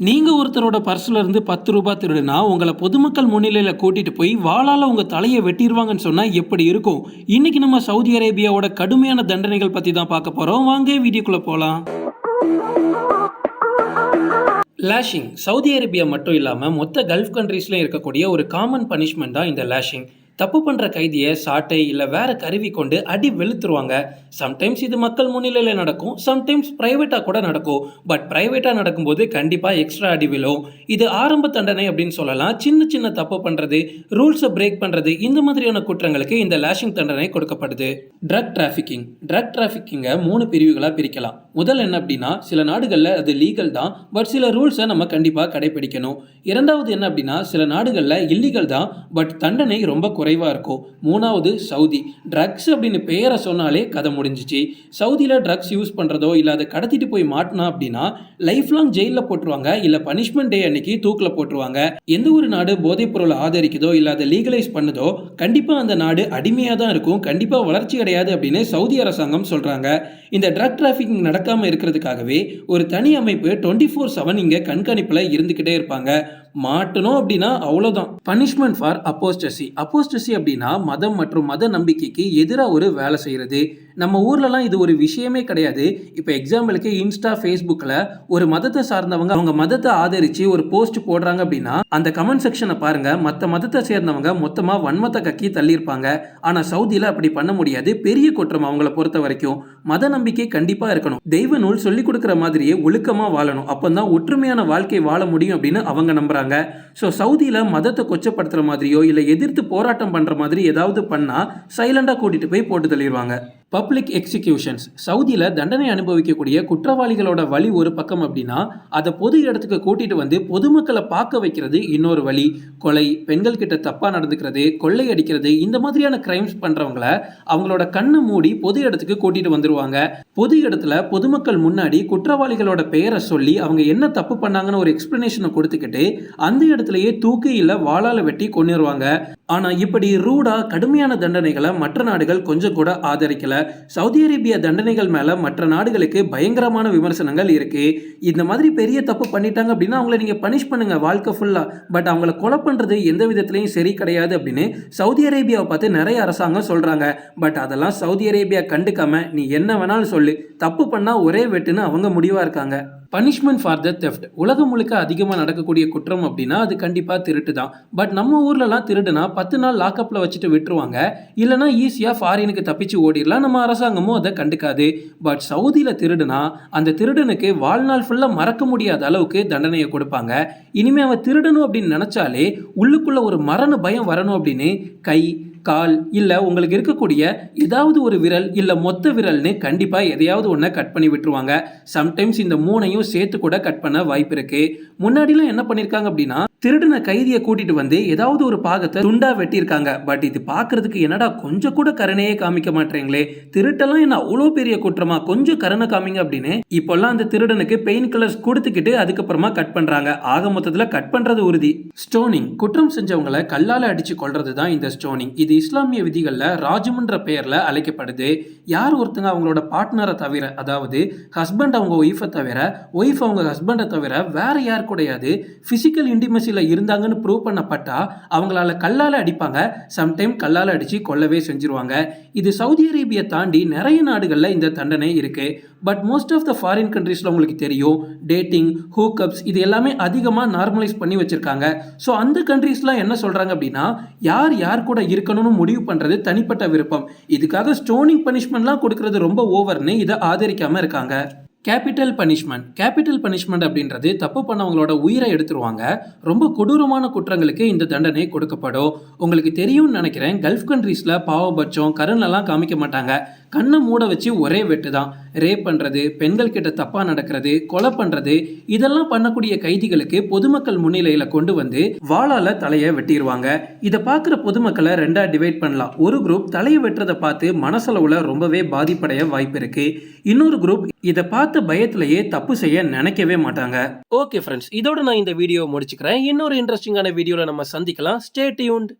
நீங்கள் ஒருத்தரோட பர்ஸ்லேருந்து பத்து ரூபாய் திருடுனா உங்களை பொதுமக்கள் முன்னிலையில் கூட்டிகிட்டு போய் வாளால் உங்கள் தலையை வெட்டிடுவாங்கன்னு சொன்னால் எப்படி இருக்கும்? இன்றைக்கி நம்ம சவுதி அரேபியாவோட கடுமையான தண்டனைகள் பற்றி தான் பார்க்க போகிறோம் வாங்க வீடியோக்குள்ளே போகலாம் லேஷிங் சவுதி அரேபியா மட்டும் இல்லாமல் மொத்த கல்ஃப் கண்ட்ரீஸ்லையும் இருக்கக்கூடிய ஒரு காமன் பனிஷ்மெண்ட் தான் இந்த லேஷிங் தப்பு பண்ணுற கைதியை சாட்டை இல்லை வேற கருவி கொண்டு அடி வெளுத்துருவாங்க. சம்டைம்ஸ் இது மக்கள் முன்னிலையில் நடக்கும் சம்டைம்ஸ் ப்ரைவேட்டாக கூட நடக்கும். பட் ப்ரைவேட்டாக நடக்கும்போது கண்டிப்பாக எக்ஸ்ட்ரா அடி விழும். இது ஆரம்ப தண்டனை அப்படின்னு சொல்லலாம். சின்ன சின்ன தப்பு பண்ணுறது ரூல்ஸை பிரேக் பண்ணுறது இந்த மாதிரியான குற்றங்களுக்கு இந்த லேஷிங் தண்டனை கொடுக்கப்படுது. ட்ரக் டிராஃபிக்கிங் ட்ரக் டிராஃபிக்கிங்கை மூணு பிரிவுகளாக பிரிக்கலாம். முதல் என்ன அப்படின்னா சில நாடுகளில் அது லீகல் தான் பட் சில ரூல்ஸை நம்ம கண்டிப்பாக கடைபிடிக்கணும் இரண்டாவது என்ன அப்படின்னா சில நாடுகளில் இல்லீகல் தான் பட் தண்டனை ரொம்ப குறைவாக இருக்கும். மூணாவது சவுதி. ட்ரக்ஸ் அப்படின்னு பெயரை சொன்னாலே கதை முடிஞ்சிச்சு. சவுதியில் ட்ரக்ஸ் யூஸ் பண்ணுறதோ இல்லை அதை கடத்திட்டு போய் மாட்டினா அப்படின்னா லைஃப் லாங் ஜெயிலில் போட்டுருவாங்க இல்லை பனிஷ்மெண்ட் டே அன்னைக்கு தூக்கில் போட்டுருவாங்க. எந்த ஒரு நாடு போதைப் பொருளை ஆதரிக்குதோ இல்லை அதை லீகலைஸ் பண்ணுதோ கண்டிப்பாக அந்த நாடு அடிமையாக தான் இருக்கும் கண்டிப்பாக வளர்ச்சி கிடையாது அப்படின்னு சவுதி அரசாங்கம் சொல்கிறாங்க இந்த ட்ரக் டிராஃபிக்கிங் நடக்காமல் இருக்கிறதுக்காகவே ஒரு தனி அமைப்பு டுவெண்ட்டி ஃபோர் செவன் இங்கே கண்காணிப்பில் இருந்துக்கிட்டே இருப்பாங்க. மாட்டணும் அப்படின்னா அவ்வளோதான் பனிஷ்மெண்ட் ஃபார் அப்போஸ்டசி அப்போஸ்டசி அப்படின்னா மதம் மற்றும் மத நம்பிக்கைக்கு எதிராக ஒரு வேலை செய்கிறது நம்ம ஊர்லலாம் இது ஒரு விஷயமே கிடையாது. இப்போ எக்ஸாம்பிளுக்கு இன்ஸ்டா ஃபேஸ்புக்கில் ஒரு மதத்தை சார்ந்தவங்க அவங்க மதத்தை ஆதரித்து ஒரு போஸ்ட் போடுறாங்க அப்படின்னா அந்த கமெண்ட் செக்ஷனை பாருங்கள் மற்ற மதத்தை சேர்ந்தவங்க மொத்தமாக வன்மத்தை கக்கி தள்ளியிருப்பாங்க. ஆனால் சவுதியில் அப்படி பண்ண முடியாது. பெரிய குற்றம் அவங்கள பொறுத்த வரைக்கும். மத நம்பிக்கை கண்டிப்பாக இருக்கணும். தெய்வ நூல் சொல்லி கொடுக்குற மாதிரியே ஒழுக்கமாக வாழணும். அப்போ தான் ஒற்றுமையான வாழ்க்கை வாழ முடியும் அப்படின்னு அவங்க நம்புறாங்க. ஸோ சவுதியில் மதத்தை கொச்சப்படுத்துகிற மாதிரியோ இல்லை எதிர்த்து போராட்டம் பண்ணுற மாதிரி ஏதாவது பண்ணால் சைலண்டாக கூட்டிகிட்டு போய் போட்டு தள்ளிடுவாங்க பப்ளிக் எக்ஸிகியூஷன்ஸ் சவுதியில் தண்டனை அனுபவிக்கக்கூடிய குற்றவாளிகளோட வழி ஒரு பக்கம் அப்படின்னா அதை பொது இடத்துக்கு கூட்டிட்டு வந்து பொதுமக்களை பார்க்க வைக்கிறது இன்னொரு வழி. கொலை பெண்கள் கிட்ட தப்பாக நடந்துக்கிறது கொள்ளை அடிக்கிறது இந்த மாதிரியான கிரைம்ஸ் பண்ணுறவங்கள அவங்களோட கண்ணை மூடி பொது இடத்துக்கு கூட்டிட்டு வந்துடுவாங்க பொது இடத்துல பொதுமக்கள் முன்னாடி குற்றவாளிகளோட பெயரை சொல்லி அவங்க என்ன தப்பு பண்ணாங்கன்னு ஒரு எக்ஸ்பிளனேஷனை கொடுத்துக்கிட்டு அந்த இடத்துலயே தூக்கி இல்லை வாளால வெட்டி கொண்டுருவாங்க ஆனால் இப்படி ரூடா கடுமையான தண்டனைகளை மற்ற நாடுகள் கொஞ்சம் கூட ஆதரிக்கல. சவுதி அரேபியா தண்டனைகள் மேல மற்ற நாடுகளுக்கு பயங்கரமான விமர்சனங்கள் இருக்கு. இந்த மாதிரி பெரிய தப்பு பண்ணிட்டாங்க அப்படின்னா அவங்கள நீங்க பனிஷ் பண்ணுங்க வாழ்க்கை ஃபுல்லா பட் அவங்கள கொலை பண்றது எந்த விதத்திலையும் சரி கிடையாது அப்படின்னு சவுதி அரேபியாவை பார்த்து நிறைய அரசாங்கம் சொல்றாங்க. பட் அதெல்லாம் சவுதி அரேபியா கண்டுக்காம நீ என்ன வேணாலும் சொல்லு. தப்பு பண்ணா ஒரே வெட்டுன்னு அவங்க முடிவா இருக்காங்க. பனிஷ்மெண்ட் ஃபார் த தெஃப்ட் உலகம் முழுக்க அதிகமாக நடக்கக்கூடிய குற்றம் அப்படின்னா அது கண்டிப்பாக திருட்டு தான் பட் நம்ம ஊர்லலாம் திருடுனா பத்து நாள் லாக்கப்பில் வச்சுட்டு விட்டுருவாங்க. இல்லைனா ஈஸியாக ஃபாரினுக்கு தப்பிச்சு ஓடிடலாம் நம்ம அரசாங்கமும் அதை கண்டுக்காது. பட் சவுதியில் திருடுனா அந்த திருடனுக்கு வாழ்நாள் ஃபுல்லாக மறக்க முடியாத அளவுக்கு தண்டனையை கொடுப்பாங்க. இனிமேல் அவன் திருடணும் அப்படின்னு நினச்சாலே உள்ளுக்குள்ளே ஒரு மரண பயம் வரணும் அப்படின்னு கை கால் இல்லை உங்களுக்கு இருக்கக்கூடிய ஏதாவது ஒரு விரல் இல்லை மொத்த விரல்னு கண்டிப்பாக எதையாவது ஒன்றை கட் பண்ணி விட்டுருவாங்க. சம்டைம்ஸ் இந்த மூணையும் சேர்த்து கூட கட் பண்ண வாய்ப்பு இருக்குது முன்னாடிலாம் என்ன பண்ணியிருக்காங்க அப்படின்னா திருடின கைதியை கூட்டிட்டு வந்து ஏதாவது ஒரு பாகத்தை துண்டா வெட்டியிருக்காங்க. பட் இது பார்க்கறதுக்கு என்னடா கொஞ்சம் கூட கருணையே காமிக்க மாட்டேங்களே திருட்டெல்லாம் என்ன அவ்வளோ பெரிய குற்றமா? கொஞ்சம் கருணை காமிங்க அப்படின்னு இப்போல்லாம் அந்த திருடனுக்கு பெயின் கலர்ஸ் கொடுத்துக்கிட்டு அதுக்கப்புறமா கட் பண்றாங்க. ஆக மொத்தத்தில் கட் பண்றது உறுதி. ஸ்டோனிங் குற்றம் செஞ்சவங்களை கல்லால அடிச்சு கொள்றது தான் இந்த ஸ்டோனிங் இது இஸ்லாமிய விதிகளில் ராஜமுன்ற பெயர்ல அழைக்கப்படுது. யார் ஒருத்தங்க அவங்களோட பார்ட்னரை தவிர அதாவது ஹஸ்பண்ட் அவங்க ஒய்ஃபை தவிர ஒய்ஃப் அவங்க ஹஸ்பண்டை தவிர வேற யார் கிடையாது பிசிக்கல் இன்டிமசியில் இருந்தாங்கன்னு ப்ரூவ் பண்ணப்பட்டா அவங்களால கல்லால் அடிப்பாங்க. சம்டைம் கல்லால் அடித்து கொல்லவே செஞ்சிருவாங்க. இது சவுதி அரேபியா தாண்டி நிறைய நாடுகளில் இந்த தண்டனை இருக்கு. But most of the foreign கண்ட்ரீஸில் உங்களுக்கு தெரியும். டேட்டிங் ஹூக்கப்ஸ் இது எல்லாமே அதிகமாக நார்மலைஸ் பண்ணி வச்சிருக்காங்க. ஸோ அந்த கண்ட்ரீஸ்லாம் என்ன சொல்கிறாங்க அப்படின்னா யார் யார் கூட இருக்கணும்னு முடிவு பண்ணுறது தனிப்பட்ட விருப்பம். இதுக்காக ஸ்டோனிங் பனிஷ்மெண்ட்லாம் கொடுக்கறது ரொம்ப ஓவர்னு இதை ஆதரிக்காமல் இருக்காங்க. கேபிட்டல் பனிஷ்மெண்ட் கேபிட்டல் பனிஷ்மெண்ட் அப்படின்றது தப்பு பண்ணவங்களோட உயிரை எடுத்துருவாங்க. ரொம்ப கொடூரமான குற்றங்களுக்கு இந்த தண்டனை கொடுக்கப்படும். உங்களுக்கு தெரியும்னு நினைக்கிறேன் கல்ஃப் கண்ட்ரீஸில் பாவபட்சம் கருணெல்லாம் காமிக்க மாட்டாங்க. கண்ணை மூட வச்சு ஒரே வெட்டு தான் ரேப் பண்ணுறது பெண்கள் கிட்ட தப்பாக நடக்கிறது கொலை பண்ணுறது இதெல்லாம் பண்ணக்கூடிய கைதிகளுக்கு பொதுமக்கள் முன்னிலையில் கொண்டு வந்து வாளால் தலையை வெட்டிடுவாங்க இதை பார்க்குற பொதுமக்களை ரெண்டாக டிவைட் பண்ணலாம். ஒரு குரூப் தலையை வெட்டுறதை பார்த்து மனசளவில் ரொம்பவே பாதிப்படைய வாய்ப்பு இருக்கு. இன்னொரு குரூப் இதை பார்த்த பயத்திலேயே தப்பு செய்ய நினைக்கவே மாட்டாங்க. ஓகே ஃப்ரெண்ட்ஸ் இதோட நான் இந்த வீடியோ முடிச்சுக்கிறேன். இன்னொரு இன்ட்ரெஸ்டிங்கான வீடியோவில் நம்ம சந்திக்கலாம். Stay tuned